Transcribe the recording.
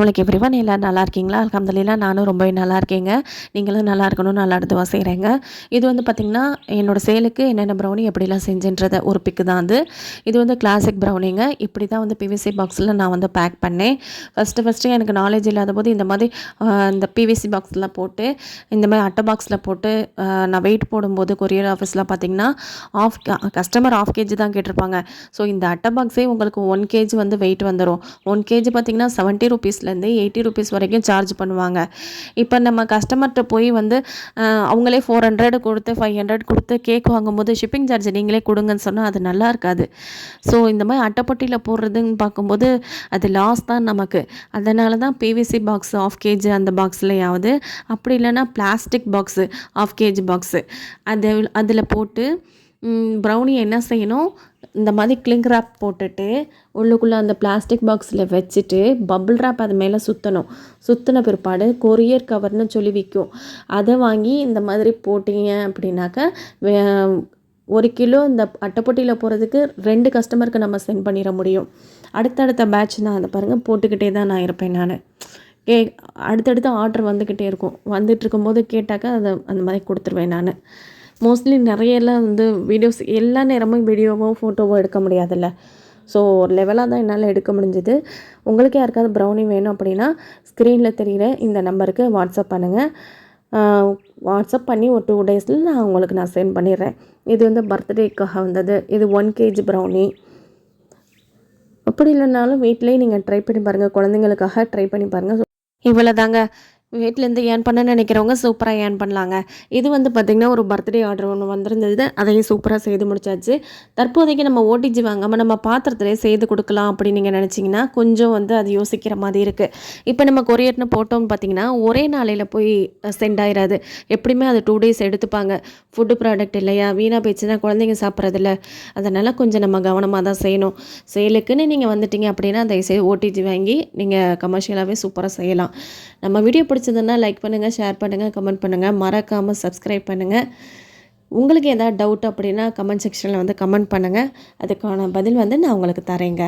அவளுக்கு நீ எல்லோரும் நல்லா இருக்கீங்களா? அல்ஹம்துலில்லாஹ் நானும் ரொம்பவே நல்லா இருக்கேங்க. நீங்களும் நல்லா இருக்கணும்னு நல்லா இதுவாக செய்கிறேங்க இது வந்து பார்த்திங்கன்னா என்னோடய சேலுக்கு என்னென்ன ப்ரௌனி எப்படிலாம் செஞ்சுன்றத ஒரு பிக்கு தான் அது. இது வந்து கிளாசிக் ப்ரௌனிங்க இப்படி தான் வந்து பிவிசி பாக்ஸில் நான் வந்து பேக் பண்ணேன். ஃபஸ்ட்டு ஃபஸ்ட்டு எனக்கு நாலேஜ் இல்லாத போது இந்த மாதிரி இந்த பிவிசி பாக்ஸில் போட்டு இந்த மாதிரி அட்டை பாக்ஸில் போட்டு நான் வெயிட் போடும்போது கொரியர் ஆஃபீஸில் பார்த்தீங்கன்னா ஆஃப் கஸ்டமர் ஆஃப் கேஜி தான் கேட்டிருப்பாங்க. ஸோ இந்த அட்டை பாக்ஸே உங்களுக்கு ஒன் கேஜி வந்து வெயிட் வந்துடும் ஒன் கேஜி பார்த்தீங்கன்னா செவன்ட்டி ருபீஸில் ஹண்ட்ரட்லேருந்து எயிட்டி ருபீஸ் வரைக்கும் சார்ஜ் பண்ணுவாங்க. இப்போ நம்ம கஸ்டமர்கிட்ட போய் வந்து அவங்களே ஃபோர் ஹண்ட்ரட் கொடுத்து ஃபைவ் ஹண்ட்ரட் கொடுத்து கேக் வாங்கும்போது ஷிப்பிங் சார்ஜ் நீங்களே கொடுங்கன்னு சொன்னால் அது நல்லா இருக்காது. ஸோ இந்த மாதிரி அட்டைப்பட்டியில் போடுறதுன்னு பார்க்கும்போது அது லாஸ் தான் நமக்கு. அதனால தான் பிவிசி பாக்ஸ் ஆஃப் கேஜி அந்த பாக்ஸ்லையாவது அப்படி இல்லைன்னா plastic box half KG box அது அதில் போட்டு ப்ரௌனியை என்ன செய்யணும்? இந்த மாதிரி கிளிங் ரேப் போட்டுட்டு உள்ளுக்குள்ளே அந்த பிளாஸ்டிக் பாக்ஸில் வச்சுட்டு பபுள் ரேப் அது மேலே சுற்றணும் சுற்றின பிற்பாடு கொரியர் கவர்னு சொல்லி விற்கும் அதை வாங்கி இந்த மாதிரி போட்டீங்க அப்படின்னாக்க வே- ஒரு கிலோ இந்த அட்டைப்பொட்டியில் போகிறதுக்கு ரெண்டு கஸ்டமருக்கு நம்ம சென்ட் பண்ணிட முடியும். அடுத்தடுத்த பேட்ச் நான் அதை பாருங்கள் போட்டுக்கிட்டே தான் நான் இருப்பேன் நான். கே அடுத்தடுத்து ஆர்டர் வந்துக்கிட்டே இருக்கும். வந்துட்டு இருக்கும்போது கேட்டாக்கா அதை அந்த மாதிரி கொடுத்துருவேன் நான். மோஸ்ட்லி நிறையெல்லாம் வந்து வீடியோஸ் எல்லா நேரமும் வீடியோவோ ஃபோட்டோவோ எடுக்க முடியாதுல்ல. ஸோ ஒரு லெவலாக தான் என்னால் எடுக்க முடிஞ்சுது. உங்களுக்கு யாருக்காவது ப்ரௌனி வேணும் அப்படின்னா ஸ்க்ரீனில் தெரிகிற இந்த நம்பருக்கு வாட்ஸ்அப் பண்ணுங்கள் வாட்ஸ்அப் பண்ணி ஒரு டூ டேஸில் நான் உங்களுக்கு நான் சென்ட் பண்ணிடுறேன். இது வந்து பர்த்டேக்காக வந்தது. இது ஒன் கேஜி ப்ரௌனி அப்படி இல்லைனாலும் வீட்டிலேயே நீங்கள் ட்ரை பண்ணி பாருங்கள் குழந்தைங்களுக்காக ட்ரை பண்ணி பாருங்கள் இவ்வளோ தாங்க வீட்டிலேருந்து ஏர்ன் பண்ண நினைக்கிறவங்க சூப்பராக ஏர்ன் பண்ணலாங்க? இது வந்து பார்த்திங்கன்னா ஒரு பர்த்டே ஆர்டர் ஒன்று வந்திருந்தது. அதையும் சூப்பராக செய்து முடிச்சாச்சு. தற்போதைக்கு நம்ம ஓடிஜி வாங்காமல் நம்ம பாத்திரத்திலே செய்து கொடுக்கலாம் அப்படின்னு நீங்கள் நினச்சிங்கன்னா கொஞ்சம் வந்து அது யோசிக்கிற மாதிரி இருக்குது இப்போ நம்ம கொரியர்னு போட்டோம்னு பார்த்தீங்கன்னா ஒரே நாளையில் போய் சென்ட் ஆயிடாது எப்படியுமே அது டூ டேஸ் எடுத்துப்பாங்க. ஃபுட்டு ப்ராடக்ட் இல்லையா? வீணாக போயிடுச்சுன்னா குழந்தைங்க சாப்பிட்றதில்ல. அதனால் கொஞ்சம் நம்ம கவனமாக தான் செய்யணும். சேலுக்குன்னு நீங்கள் வந்துட்டீங்க அப்படின்னா தயவுசெய்து ஓடிஜி வாங்கி நீங்கள் கமர்ஷியலாகவே சூப்பராக செய்யலாம். நம்ம வீடியோ பிடிச்சதுன்னா லைக் பண்ணுங்கள் ஷேர் பண்ணுங்கள் கமெண்ட் பண்ணுங்கள் மறக்காமல் சப்ஸ்கிரைப் பண்ணுங்கள் உங்களுக்கு ஏதாவது டவுட் அப்படின்னா கமெண்ட் செக்ஷனில் வந்து கமெண்ட் பண்ணுங்கள் அதுக்கான பதில் வந்து நான் உங்களுக்கு தரேங்க.